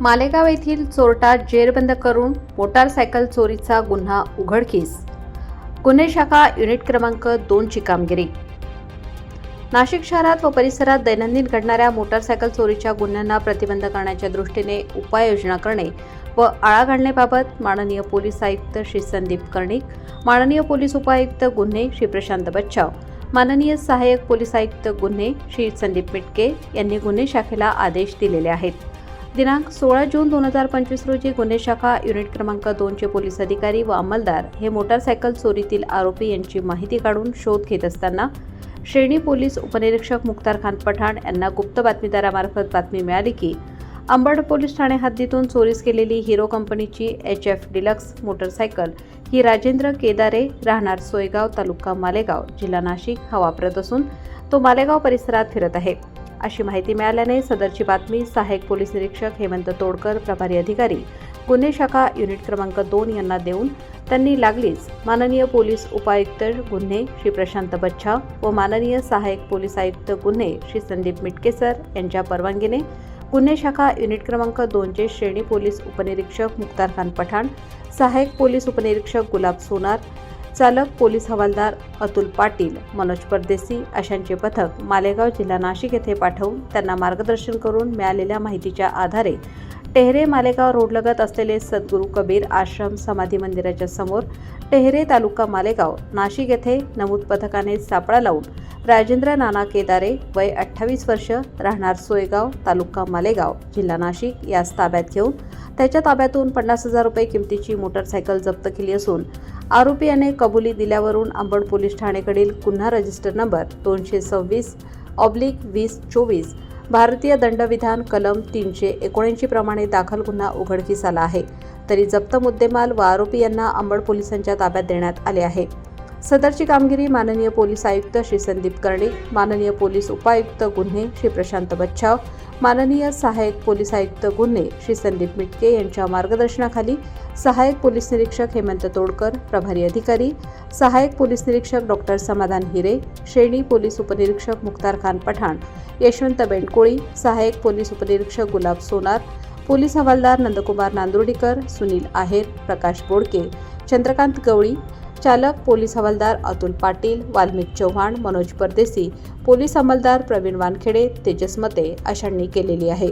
मालेगाव येथील चोरटा जेरबंद करून मोटारसायकल चोरीचा गुन्हा उघडकीस. गुन्हे शाखा युनिट क्रमांक दोनची कामगिरी. नाशिक शहरात व परिसरात दैनंदिन घडणाऱ्या मोटारसायकल चोरीच्या गुन्ह्यांना प्रतिबंध करण्याच्या दृष्टीने उपाययोजना करणे व आळा घालण्याबाबत माननीय पोलीस आयुक्त श्री संदीप कर्णिक माननीय पोलीस उपायुक्त गुन्हे श्री प्रशांत बच्चाव माननीय सहाय्यक पोलीस आयुक्त गुन्हे श्री संदीप मिटके यांनी गुन्हे शाखेला आदेश दिलेले आहेत. दिनांक सोळा जून दोन हजार पंचवीस रोजी गुन्हे शाखा युनिट क्रमांक दोनचे पोलीस अधिकारी व अंमलदार हे मोटारसायकल चोरीतील आरोपी यांची माहिती काढून शोध घेत असताना श्रेणी पोलीस उपनिरीक्षक मुख्तार खान पठाण यांना गुप्त बातमीदारामार्फत बातमी मिळाली की अंबड पोलीस ठाणे हद्दीतून चोरीस केलेली हिरो कंपनीची एच एफ डिलक्स मोटरसायकल ही राजेंद्र केदारे राहणार सोयगाव तालुका मालेगाव जिल्हा नाशिक हा वापरत असून तो मालेगाव परिसरात फिरत आहे. अशी माहिती मिळाल्याने सदरची बातमी सहाय्यक पोलीस निरीक्षक हेमंत तोडकर प्रभारी अधिकारी गुन्हे शाखा युनिट क्रमांक दोन यांना देऊन त्यांनी लागलीच माननीय पोलीस उपायुक्त गुन्हे श्री प्रशांत बच्छा व माननीय सहाय्यक पोलीस आयुक्त गुन्हे श्री संदीप मिटकेसर यांच्या परवानगीने गुन्हे शाखा युनिट क्रमांक दोनचे श्रेणी पोलीस उपनिरीक्षक मुक्तार खान पठाण सहाय्यक पोलीस उपनिरीक्षक गुलाब सोनार चालक पोलीस हवालदार अतुल पाटील मनोज परदेसी अशांचे पथक मालेगाव जिल्हा नाशिक येथे पाठवून त्यांना मार्गदर्शन करून मिळालेल्या माहितीच्या आधारे टेहरे मालेगाव रोडलगत असलेले सद्गुरू कबीर आश्रम समाधी मंदिराच्या समोर टेहरे तालुका मालेगाव नाशिक येथे नमूद पथकाने सापळा लावून राजेंद्र नाना केदारे वय अठ्ठावीस वर्ष राहणार सोयगाव तालुका मालेगाव जिल्हा नाशिक. यास ताब्यात घेऊन त्याच्या ताब्यातून पन्नास हजार रुपये किमतीची मोटरसायकल जप्त केली असून आरोपी याने कबुली दिल्यावरून अंबड पोलीस ठाणेकडील गुन्हा रजिस्टर नंबर दोनशे सव्वीस ऑब्लिक वीस चोवीस भारतीय दंडविधान कलम तीनशे एकोणऐंशी प्रमाणे दाखल गुन्हा उघडकीस आला आहे. तरी जप्त मुद्देमाल व आरोपी यांना अंबड पोलिसांच्या ताब्यात देण्यात आले आहे. सदरची कामगिरी माननीय पोलीस आयुक्त श्री संदीप कर्णिक माननीय पोलीस उपायुक्त गुन्हे श्री प्रशांत बच्छाव माननीय सहाय्यक पोलीस आयुक्त गुन्हे श्री संदीप मिटके यांच्या मार्गदर्शनाखाली सहाय्यक पोलीस निरीक्षक हेमंत तोडकर प्रभारी अधिकारी सहाय्यक पोलीस निरीक्षक डॉक्टर समाधान हिरे श्रेणी पोलीस उपनिरीक्षक मुख्तार खान पठाण यशवंत बेंडकोळी सहाय्यक पोलीस उपनिरीक्षक गुलाब सोनार पोलीस हवालदार नंदकुमार नांदुर्डीकर सुनील आहेर प्रकाश बोडके चंद्रकांत गवळी चालक पोलीस हवालदार अतुल पाटील वाल्मिक चव्हाण मनोज परदेसी पोलीस अंमलदार प्रवीण वानखेडे तेजस मते अशांनी केलेली आहे.